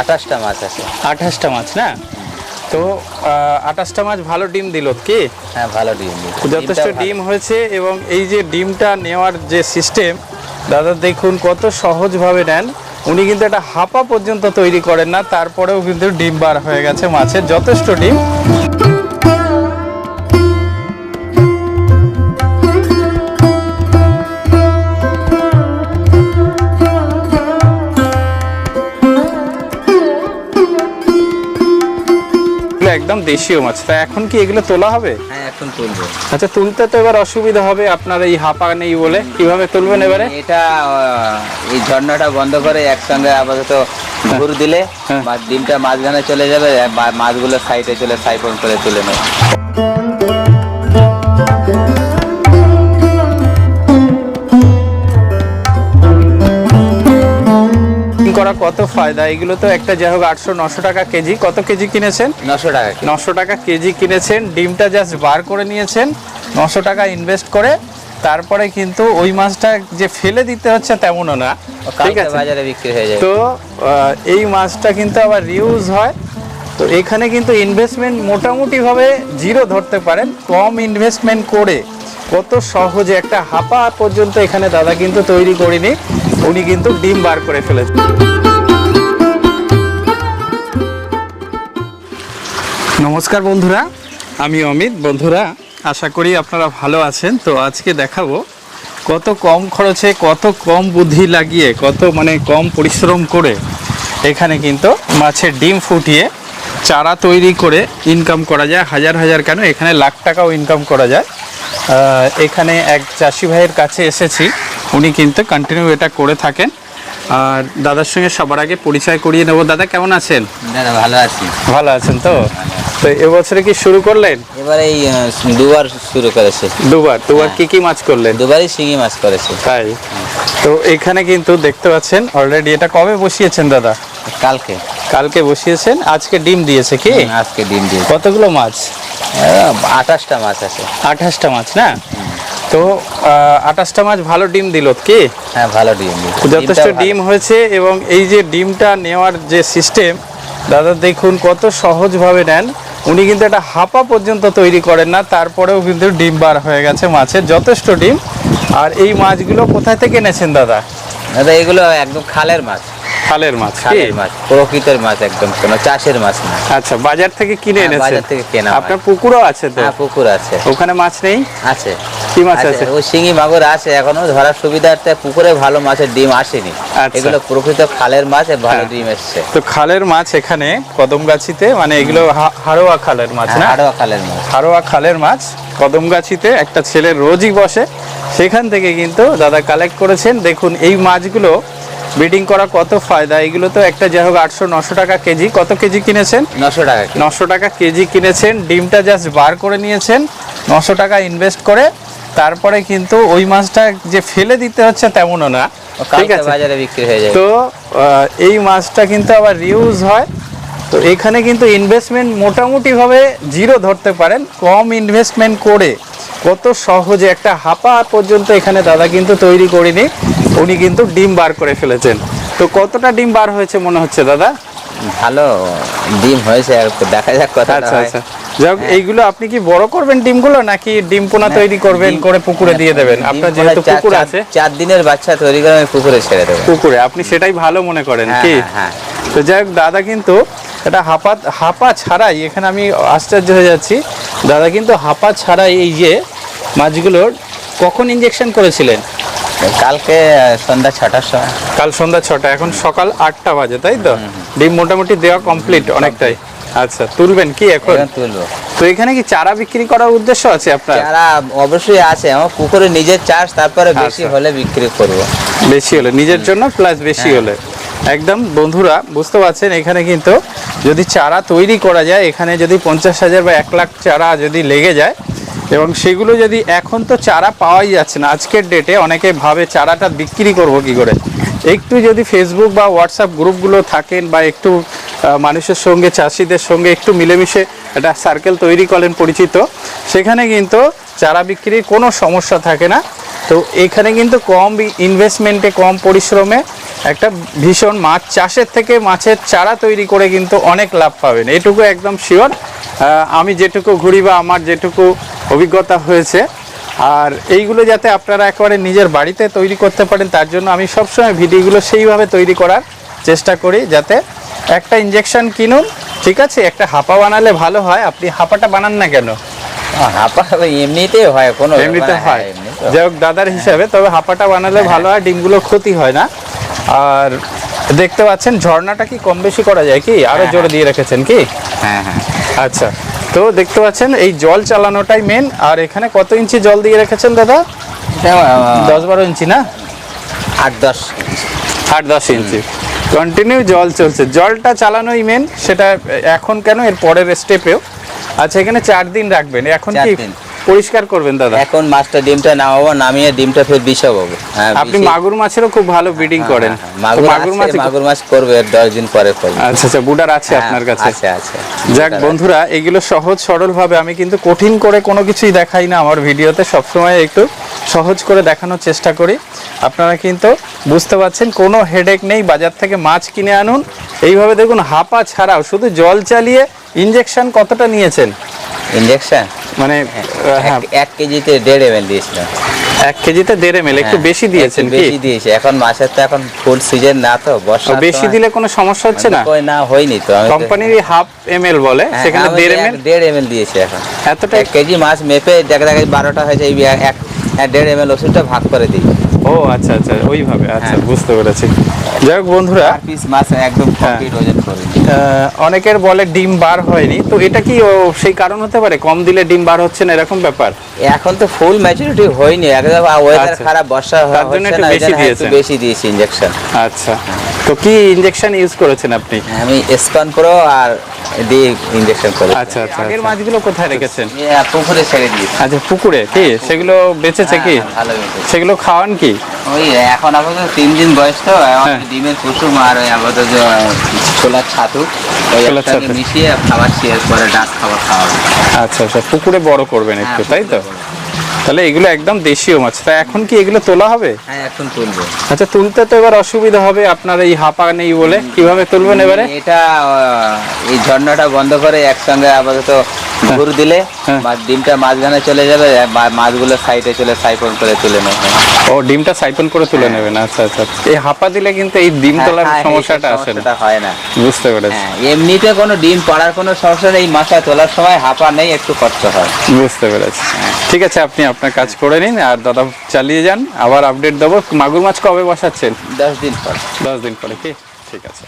আঠাশটা মাছ আছে। আঠাশটা মাছ না? তো আঠাশটা মাছ ভালো ডিম দিল কি? হ্যাঁ ভালো ডিম যথেষ্ট ডিম হয়েছে এবং এই যে ডিমটা নেওয়ার যে সিস্টেম দাদা দেখুন কত সহজভাবে নেন। উনি কিন্তু একটা হাপা পর্যন্ত তৈরি করেন না তারপরেও কিন্তু ডিম বার হয়ে গেছে মাছের যথেষ্ট ডিম। একদম দেশীয় মাছ। তা এখন কি এগুলো তোলা হবে? হ্যাঁ এখন তুলবো। আচ্ছা তুলতে তো এবার অসুবিধা হবে আপনার এই হাঁপা নেই বলে। কীভাবে তুলবেন এবারে? এটা এই ঝর্ণাটা বন্ধ করে একসঙ্গে আপাতত ঘুর দিলে হ্যাঁ। মাছ ডিমটা মাঝখানে চলে যাবে মাছগুলো সাইডে চলে সাইফন করে তুলে নেবে। কত ফায়দা? এগুলো তো একটা যাই হোক আটশো নশো টাকা কেজি। কত কেজি কিনেছেন? নশো টাকা নশো টাকা কেজি কিনেছেন। ডিমটা জাস্ট বার করে নিয়েছেন। নশো টাকা ইনভেস্ট করে। তারপরে কিন্তু ওই মাছটা যে ফেলে দিতে হচ্ছে তেমনও না। ঠিক আছে? বাজারে বিক্রি হয়ে যাবে তো এই মাছটা কিন্তু আবার রিউজ হয়। তো এখানে কিন্তু ইনভেস্টমেন্ট মোটামুটিভাবে জিরো ধরতে পারেন। কম ইনভেস্টমেন্ট করে কত সহজে একটা হাপা পর্যন্ত এখানে দাদা কিন্তু তৈরি করিনি। উনি কিন্তু ডিম বার করে ফেলেছেন। নমস্কার বন্ধুরা আমি অমিত। বন্ধুরা আশা করি আপনারা ভালো আছেন। তো আজকে দেখাবো কত কম খরচে কত কম বুদ্ধি লাগিয়ে কত মানে কম পরিশ্রম করে এখানে কিন্তু মাছের ডিম ফুটিয়ে চারা তৈরি করে ইনকাম করা যায়। হাজার হাজার কেন? এখানে লাখ টাকাও ইনকাম করা যায়। এখানে এক চাষি ভাইয়ের কাছে এসেছি। উনি কিন্তু কন্টিনিউ এটা করে থাকেন। আর দাদার সঙ্গে সবার আগে পরিচয় করিয়ে নেব। দাদা কেমন আছেন? দাদা ভালো আছি। ভালো আছেন তো? তো এবছরে কি শুরু করলেন? এবার এই দুবার শুরু করেছে। দুবার? দুবার কি কি মাছ করলেন? দুবারই শিঙি মাছ করেছে। তাই? তো এখানে কিন্তু দেখতে পাচ্ছেন অলরেডি এটা কবে বসিয়েছেন দাদা? কালকে। কালকে বসিয়েছেন আজকে ডিম দিয়েছে কি? আজকে ডিম দিয়েছে। কতগুলো মাছ? আঠাশটা মাছ আছে। আঠাশটা মাছ না? তো আঠাশটা মাছ ভালো ডিম দিল কি? হ্যাঁ ভালো ডিম যথেষ্ট ডিম হয়েছে এবং এই যে ডিমটা নেওয়ার যে সিস্টেম দাদা দেখুন কত সহজভাবে নেন। উনি কিন্তু একটা হাপা পর্যন্ত তৈরি করেন না তারপরেও কিন্তু ডিম বার হয়ে গেছে মাছের যথেষ্ট ডিম। আর এই মাছগুলো কোথায় থেকে এনেছেন দাদা? দাদা এগুলো একদম খালের মাছ। খালের মাছ? খালের মাছ প্রকৃতের মাছ একদম কোনো চাষের মাছ না। আচ্ছা বাজার থেকে কিনে হ্যাঁ, এনেছেন? বাজার থেকে কেনা আপনার পুকুরও আছে তো? হ্যাঁ পুকুর আছে। ওখানে মাছ নেই? আছে। কি মাছ আছে ওই শিঙি মাগুর আছে এখনও ধরার সুবিধার্থে পুকুরে ভালো মাছের ডিম আসেনি। আচ্ছা। এগুলো প্রকৃত খালের মাছ ভালো হ্যাঁ। ডিম এসছে। তো খালের মাছ এখানে কদমগাছিতে মানে এগুলো হা- হাড়োয়া খালের মাছ না? আরও খালের মাছ। হাড়োয়া খালের মাছ কদমগাছিতে একটা ছেলে রোজই বসে। সেখান থেকে কিন্তু দাদা কালেক্ট করেছেন। দেখুন এই মাছগুলো ব্রিডিং করা কত ফায়দা। এগুলো তো একটা যাই হোক আটশো নশো টাকা কেজি। কত কেজি কিনেছেন? নশো টাকা নশো টাকা কেজি কিনেছেন। ডিমটা জাস্ট বার করে নিয়েছেন। নশো টাকা ইনভেস্ট করে তারপরে কিন্তু ওই মাছটা যে ফেলে দিতে হচ্ছে তেমনও না। ঠিক আছে বাজারে বিক্রি হয়ে যাবে। তো এই মাছটা কিন্তু আবার রিউজ হয়। তো এখানে কিন্তু ইনভেস্টমেন্ট মোটামুটিভাবে জিরো ধরতে পারেন কম ইনভেস্টমেন্ট করে। কত সহজে একটা হাপা পর্যন্ত এখানে দাদা কিন্তু তৈরি করিনি উনি কিন্তু ডিম বার করে ফেলেছেন। তো কতটা ডিম বার হয়েছে মনে হচ্ছে দাদা? ভালো ডিম হয়েছে আর দেখা যাক কথা আচ্ছা আচ্ছা। যাক এইগুলো আপনি কি বড় করবেন ডিমগুলো নাকি ডিম পোনা তৈরি করবেন করে পুকুরে দিয়ে দেবেন? আপনার যেহেতু পুকুর আছে। চার দিনের বাচ্চা তৈরি করে আমি পুকুরে ছেড়ে দেবো। পুকুরে আপনি সেটাই ভালো মনে করেন হ্যাঁ, কি? হ্যাঁ, তো যাই হোক দাদা কিন্তু এটা হাপা হাপা ছাড়াই এখানে আমি আশ্চর্য হয়ে যাচ্ছি। দাদা কিন্তু হাপা ছাড়াই এই যে মাছগুলোর কখন ইঞ্জেকশন করেছিলেন? কালকে সন্ধ্যা ছটার সময়। কাল সন্ধ্যা ছটা এখন সকাল আটটা বাজে তাই তো? ডিম মোটামুটি দেওয়া কমপ্লিট অনেকটাই। আচ্ছা তুলবেন কি এখন? তুলবো। তো এখানে কি চারা বিক্রি করার উদ্দেশ্য আছে আপনার? যারা অবশ্যই আছে আমার পুকুরে নিজের চাষ তারপরে বেশি আচ্ছা। হলে বিক্রি করব। বেশি হলে নিজের জন্য প্লাস বেশি হ্যাঁ। হলে। একদম বন্ধুরা বুঝতে পারছেন? এখানে কিন্তু যদি চারা তৈরি করা যায় এখানে যদি পঞ্চাশ হাজার বা এক লাখ চারা যদি লেগে যায় এবং সেগুলো যদি এখন তো চারা পাওয়াই যাচ্ছে না আজকের ডেটে অনেকে ভাবে চারাটা বিক্রি করব কি করে? একটু যদি ফেসবুক বা হোয়াটসঅ্যাপ গ্রুপগুলো থাকেন বা একটু মানুষের সঙ্গে, চাষিদের সঙ্গে একটু মিলেমিশে একটা সার্কেল তৈরি করেন পরিচিত। সেখানে কিন্তু চারা বিক্রির কোনো সমস্যা থাকে না। তো এখানে কিন্তু কম ইনভেস্টমেন্টে কম পরিশ্রমে একটা ভীষণ মাছ, চাষের থেকে মাছের চারা তৈরি করে কিন্তু অনেক লাভ পাবেন। এটুকু একদম শিওর আমি যেটুকু ঘুরি বা আমার যেটুকু অভিজ্ঞতা হয়েছে। আর এইগুলো যাতে আপনারা একেবারে নিজের বাড়িতে তৈরি করতে পারেন, তার জন্য আমি সবসময় ভিডিওগুলো সেইভাবে তৈরি করার চেষ্টা করি, যাতে একটা ইঞ্জেকশন কিনুন ঠিক আছে? একটা হাপা বানালে ভালো হয় আপনি হাপাটা বানান না কেন? হাঁপা এমনিতেই হয় কোনো এমনিতে হয়। হ্যাঁ। যাই হোক দাদার হিসাবে তবে হাঁপাটা বানালে ভালো হয় ডিমগুলো ক্ষতি হয় না। আর দেখতে পাচ্ছেন ঝর্ণাটা কি কম বেশি করা যায় কি? আরও হ্যাঁ, জোরে দিয়ে রেখেছেন কি? হ্যাঁ হ্যাঁ। আচ্ছা তো দেখতে পাচ্ছেন এই জল চালানোটাই মেন আর এখানে কত ইঞ্চি জল দিয়ে রেখেছেন দাদা? দশ বারো ইঞ্চি না? আট দশ আট দশ ইঞ্চি। কন্টিনিউ জল চলছে। জলটা চালানোই মেন সেটা এখন কেন? এর পরের স্টেপেও আচ্ছা এখানে চার দিন রাখবেন। এখন কি পরিষ্কার করবেন দাদা? এখন মাছটা ডিমটা নামাবো নামিয়ে ডিমটা ফের বিষাবো। হ্যাঁ, আপনি মাগুর মাছেরও খুব ভালো ব্রিডিং হ্যাঁ, করেন। হ্যাঁ, মাগুর মাছ মাগুর মাছ করবে দশ দিন পরে করবে আচ্ছা আচ্ছা বুডার আছে আপনার কাছে? আছে আছে। যাক বন্ধুরা এগুলো সহজ সরল ভাবে আমি কিন্তু কঠিন করে কোনো কিছুই দেখাই না আমার ভিডিওতে। সবসময় একটু সহজ করে দেখানোর চেষ্টা করি। আপনারা কিন্তু বুঝতে পারছেন কোনো হেডেক নেই বাজার থেকে মাছ কিনে আনুন। এইভাবে দেখুন হাপা ছাড়াও শুধু জল চালিয়ে ইঞ্জেকশন কতটা নিয়েছেন? ইঞ্জেকশন মানে হ্যাঁ। এক কেজিতে দেড় এমএল দিয়েছিলাম। এক কেজিতে দেড় এম একটু হ্যাঁ, বেশি দিয়েছেন বেশি দিয়েছি। এখন মাছের তো এখন ফুল সিজন না তো বর্ষা বেশি দিলে কোনো সমস্যা হচ্ছে না? না হয়নি তো কোম্পানির হাফ এম এল বলে হ্যাঁ, সেখানে দেড় এক- এম দেড় এমএল দিয়েছি এখন। এতটা এক কেজি মাছ মেপে দেখা দেখা বারোটা হয়েছে এই এক এক দেড় এমএল ওষুধটা ভাগ করে দিই। ও আচ্ছা আচ্ছা ওইভাবে আচ্ছা হ্যাঁ। বুঝতে পেরেছি। যাই হোক বন্ধুরা পিস মাছ একদম কমপ্লিট ওজন করে অনেকের বলে ডিম বার হয়নি তো এটা কি সেই কারণ হতে পারে? কম দিলে ডিম বার হচ্ছে না এরকম ব্যাপার? এখন তো ফুল ম্যাচুরিটি হয়নি একদম ওয়েদার আচ্ছা। খারাপ বর্ষা হচ্ছে না, বেশি হ্যাঁ, দিয়েছি ইঞ্জেকশন আচ্ছা। তো কি ইনজেকশন ইউজ করেছেন আপনি? আমি স্পান প্রো আর দিয়ে ইঞ্জেকশন করি আচ্ছা আচ্ছা আগের মাছগুলো কোথায় রেখেছেন? এ, পুকুরে ছেড়ে দিয়েছি। আচ্ছা পুকুরে? কি? সেগুলো বেঁচেছে কি? হ্যাঁ, ভালো বেঁচেছে। সেগুলো খাওয়ান কি? ওই এখন আপাতত তিন দিন বয়স তো হ্যাঁ। ডিমের কুসুম আর ওই আপাতত যে ছোলার ছাতু। ওই ছোলার ছাতু। মিশিয়ে খাবার শেয়ার করে ডাক খাবার খাওয়াবো আচ্ছা আচ্ছা পুকুরে বড় করবেন একটু হ্যাঁ, তাই তো। তাহলে এগুলো একদম দেশীয় মাছ। তা এখন কি এগুলো তোলা হবে? হ্যাঁ এখন তুলবো। আচ্ছা তুলতে তো এবার অসুবিধা হবে আপনার এই হাঁপা নেই বলে। কীভাবে তুলবেন এবারে? এটা এই ঝর্ণাটা বন্ধ করে একসঙ্গে আপাতত ঘুর দিলে হ্যাঁ। মাছ ডিমটা মাঝখানে চলে যাবে মাছগুলো সাইডে চলে সাইফন করে তুলে নেবে। ও ডিমটা সাইপন করে তুলে নেবেন আচ্ছা আচ্ছা। এই হাপা দিলে কিন্তু এই ডিম তোলার হ্যাঁ, হ্যাঁ, সমস্যাটা আসে না। হয় না। বুঝতে পেরেছি। হ্যাঁ এমনিতে কোনো ডিম পড়ার কোনো সমস্যা নেই মাছা তোলার সময় হাঁপা নেই একটু কষ্ট হয়। বুঝতে পেরেছি। ঠিক আছে আপনি আপনার কাজ করে নিন আর দাদা চালিয়ে যান আবার আপডেট দেবো। মাগুর মাছ কবে বসাচ্ছেন? দশ দিন পর। দশ দিন পরে কি? ঠিক আছে।